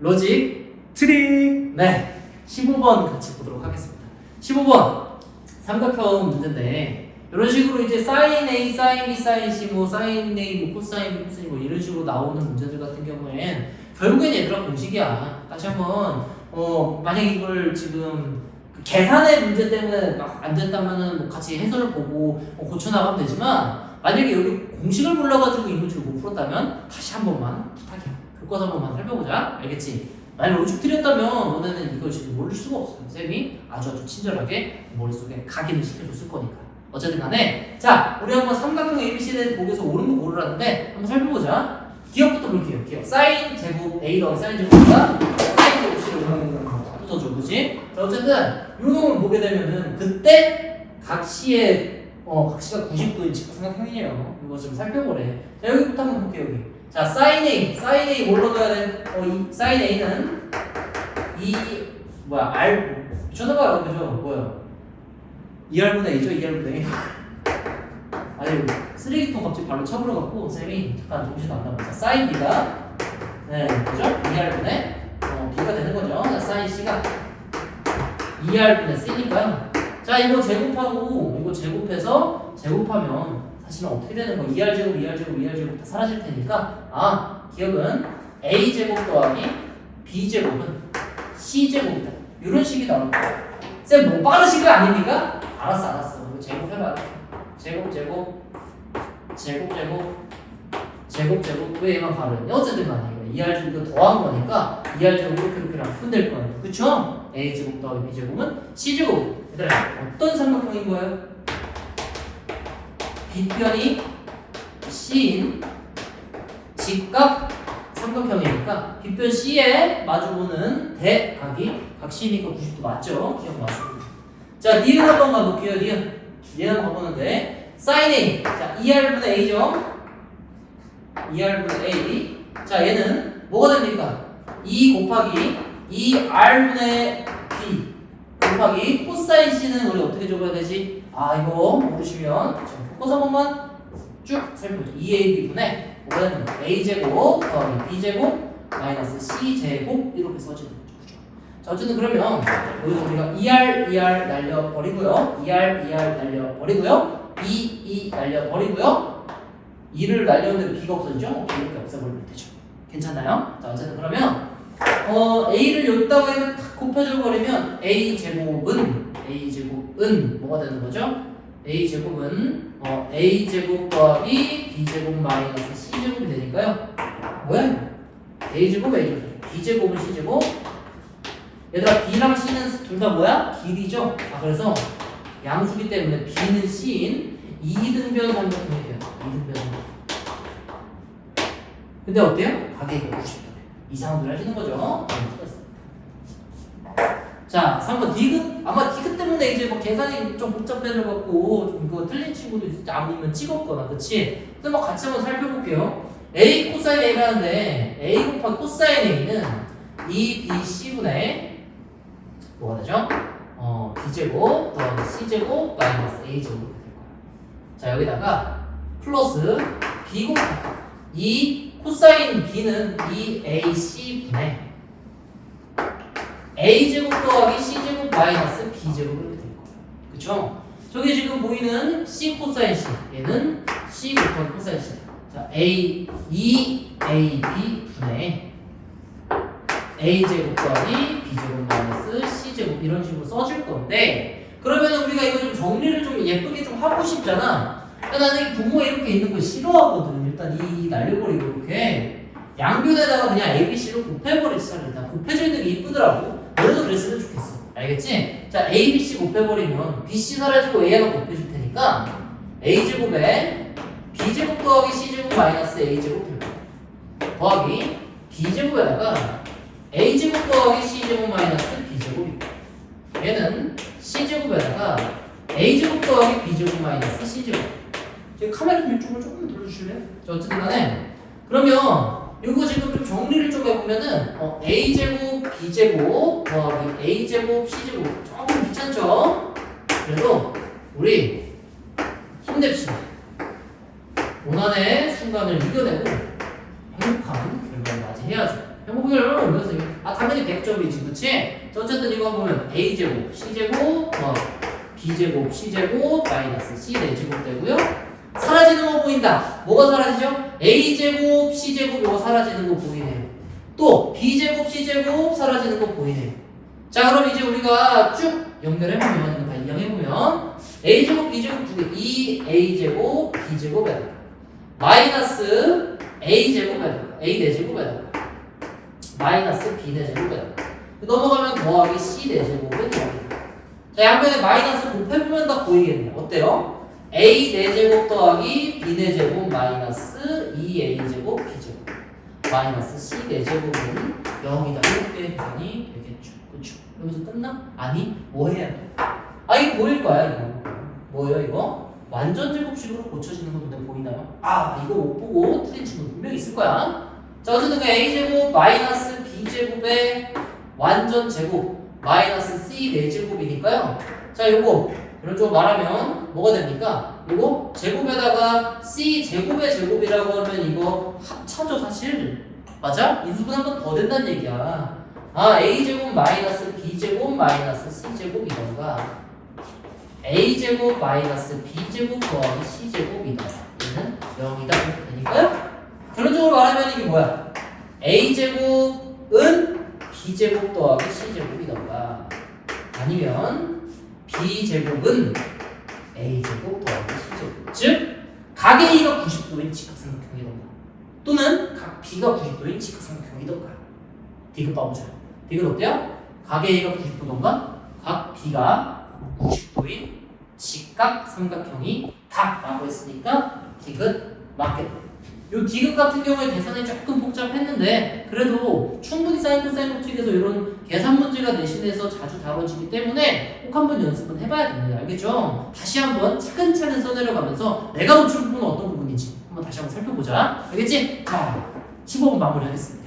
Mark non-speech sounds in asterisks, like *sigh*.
로직? 트릭 네. 15번 같이 보도록 하겠습니다. 15번. 삼각형 문제인데 이런 식으로 이제 사인 A, 사인 B, 사인 C, 뭐 사인 A, 뭐 코사인 B, 코사인 뭐 이런 식으로 나오는 문제들 같은 경우엔 결국엔 얘들아 공식이야. 다시 한번 어 만약 이걸 지금 그 계산의 문제 때문에 막안 된다면은 뭐 같이 해설을 보고 뭐 고쳐 나가면 되지만 만약에 여기 공식을 몰라가지고 이 문제를 못 풀었다면 다시 한 번만 부탁해 교과서 한 번만 살펴보자. 알겠지? 만약 로직 틀렸다면 너네는 이걸 지금 모를 수가 없어요 쌤이 아주 아주 친절하게 머릿속에 각인을 시켜줬을 거니까. 어쨌든 간에 자 우리 한번 삼각형 ABC에 대해서 보기에서 옳은 거 고르라는데 한번 살펴보자. 기억부터 볼게요 기억. 사인 제곱 A 더하기 사인 제곱보다 사인 제곱 C를 붙어줘 그지? 자 어쨌든 요 놈을 보게 되면은 그때 각 C의 어, 각 C가 90도인 직각삼각형이에요. 이거 좀 살펴보래. 자 여기부터 한번 볼게요 여기 자 사인 A. 사인 A 뭘로 넣어야 돼? 어, 이 사인 A는 이 뭐야 R. 쳐다봐요. 그죠? 뭐야? 2R분의 A죠? 2R분의 A? *laughs* 아니 쓰레기통 갑자기 발로 쳐버려갖고 쌤이 잠깐 정신 안 나고 사인 B가 네 그죠? 2R분의 어, B가 되는 거죠. 자, 사인 C가 2R분의 C니까요. 자 이거 제곱하고 이거 제곱해서 제곱하면 사실은 어떻게 되는 거 2R 제곱 2R 제곱 2R 제곱 다 사라질 테니까 아 기억은 A 제곱 더하기 B 제곱은 C 제곱이다. 이런 식이 나올 거야. 쌤 너무 빠르신 거 아닙니까? 알았어 알았어. 이거 제곱 해봐. 제곱 제곱 제곱 제곱 제곱 제곱. 왜 얘만 바르냐? 어쨌든 간에 이거 2R 제곱 이거 더한 거니까 2R 제곱 이렇게 이렇게 푼될 거예요. 그쵸? A 제곱 더하기 B 제곱은 C 제곱 얘들아 어떤 삼각형인 거예요? 빗변이 C인 직각 삼각형이니까 빗변 C에 마주보는 대각이 각시니까 90도 맞죠? 기억 맞습니다. 자, 니은 한번 가볼게요. 니은. 니은 한번 가보는데 사인 A. 자, 2R분의 A죠? 2R분의 A. 자, 얘는 뭐가 됩니까? 2 곱하기 2R분의 B 곱하기 코사인 C는 우리 어떻게 적어야 되지? 아, 이거 모르시면 자, 교과서 한 번만 쭉 살펴보죠. 2AB분의 거야? A제곱 더하기 B제곱 마이너스 C제곱 이렇게 써지는 거죠. 그죠? 자, 어쨌든 그러면 여기서 우리가 2R, 2R 날려버리고요. 2R, 2R 날려버리고요. 2, 2 날려버리고요. 2를 날렸는데 B가 없어지죠? 이렇게 없애버리면 되죠. 괜찮나요? 자, 어쨌든 그러면 어, A를 여기다가 이렇게 탁 곱해줘 버리면 A 제곱은 A 제곱은 뭐가 되는 거죠? A 제곱은 어, A 제곱 더하기 B 제곱 마이너스 C 제곱이 되니까요. 뭐야? A 제곱 A 제곱 B 제곱은 C 제곱. 얘들아 B랑 C는 둘 다 뭐야? 길이죠. 아 그래서 양수기 때문에 B는 C인 이등변 삼각형이 돼요. 이등변 삼각형. 근데 어때요? 가격이 90도. 이상들 하시는 거죠. 자, 3번 디귿 아마 디귿 때문에 이제 뭐 계산이 좀 복잡해져 갖고 좀 그거 틀린 친구도 있을지 아니면 찍었거나 그치? 근데 뭐 같이 한번 살펴볼게요. A 코사인 A라는데 A 곱하기 코사인 A는 2BC분의 뭐가 되죠? 어, B제곱 더하기 C제곱 마이너스 A제곱이 될 거예요. 자, 여기다가 플러스 B 곱하기 2 코사인 B는 2AC분의 a제곱 더하기 c제곱 마이너스 b제곱 이렇게 될 거예요. 그쵸? 저기 지금 보이는 c 코사인 c 얘는 c 곱하기 코사인 c. 자 a 2 a b 분의 a제곱 더하기 b제곱 마이너스 c제곱 이런 식으로 써질 건데 그러면 우리가 이거 좀 정리를 좀 예쁘게 좀 하고 싶잖아. 그러니까 나는 이 분모에 이렇게 있는 거 싫어하거든. 일단 이 날려버리고 이렇게 양변에다가 그냥 ABC로 곱해버리지 일단 곱해져 있는 게 이쁘더라고 너도 그랬으면 좋겠어. 알겠지? 자 ABC 곱해버리면 BC 사라지고 A가 곱해줄 테니까 A제곱에 B제곱 더하기 C제곱 마이너스 A제곱 될 거야. 더하기 B제곱에다가 A제곱 더하기 C제곱 마이너스 B제곱이 고 얘는 C제곱에다가 A제곱 더하기 B제곱 마이너스 C제곱. 지금 카메라 좀 이쪽으로 조금 돌려주실래요? 자 어쨌든 간에. 그러면 이거 지금 좀 정리를 좀 해보면은 어, a 제곱 b 제곱 더하기 a 제곱 c 제곱 조금 귀찮죠? 그래도 우리 힘냅시다. 고난의 순간을 이겨내고 행복한 결과를 맞이해야죠. 행복별 오면서 아 당연히 100점이지 그치? 자, 어쨌든 이거 보면 a제곱 c제곱 뭐 b제곱 c제곱 마이너스 c 4제곱 되고요 사라지는 거 보인다 뭐가 사라지죠? a제곱 c제곱 이거 사라지는 거 보이네요 또 b제곱 c제곱 사라지는 거 보이네요 자 그럼 이제 우리가 쭉 연결해보면 다 이용해보면 a제곱 b제곱 두개 2a제곱 b제곱에다가 마이너스 a제곱에다가 a 4제곱에다가 마이너스 b 4제곱에다가 넘어가면 더하기 c 4제곱은 여기다 자 양면에 마이너스 곱해보면 다 보이겠네요. 어때요? a 4제곱 더하기 b 4제곱 마이너스 2a제곱 b제곱 마이너스 c 4제곱은 0이다 이렇게 계산이 되겠죠 그쵸? 여기서 끝나? 아니 뭐 해야 돼? 아 이거 보일 거야 이거 뭐예요 이거? 완전 제곱식으로 고쳐지는 거 눈에 보이나요? 아 이거 못 보고 틀린 친구 분명 있을 거야 자 어쨌든 그 a제곱 마이너스 b제곱의 완전 제곱 마이너스 c 4제곱이니까요 자 요거 이런 쪽으로 말하면 뭐가 됩니까? 요거 제곱에다가 c 제곱의 제곱이라고 하면 이거 합차죠 사실? 맞아? 인수분 한 번 더 된다는 얘기야. 아 a제곱 마이너스 b제곱 마이너스 c제곱이던가? A제곱 마이너스 b제곱 더하기 c제곱이다. 얘는 0이다. 이렇게 되니까요 그런 쪽으로 말하면 이게 뭐야? A제곱은 b제곱 더하기 c제곱이던가? 아니면 b제곱은 a제곱 더하기 c제곱. 즉각 a가 90도인 직각삼각형이던가 또는 각 b가 90도인 직각삼각형이던가. 디귿 봐보자. 디귿 어때요? 각 a가 90도던가 각 b가 90도인 직각삼각형이 다라고 했으니까 디귿 맞겠다 요 디귿 같은 경우에 계산이 조금 복잡했는데 그래도 충분히 사인 코사인 법칙에서 이런 계산 문제가 내신에서 자주 다뤄지기 때문에 꼭 한번 연습은 해봐야 됩니다. 알겠죠? 다시 한번 차근차근 써내려가면서 내가 놓친 부분은 어떤 부분인지 한번 다시 한번 살펴보자. 알겠지? 자, 15분 마무리하겠습니다.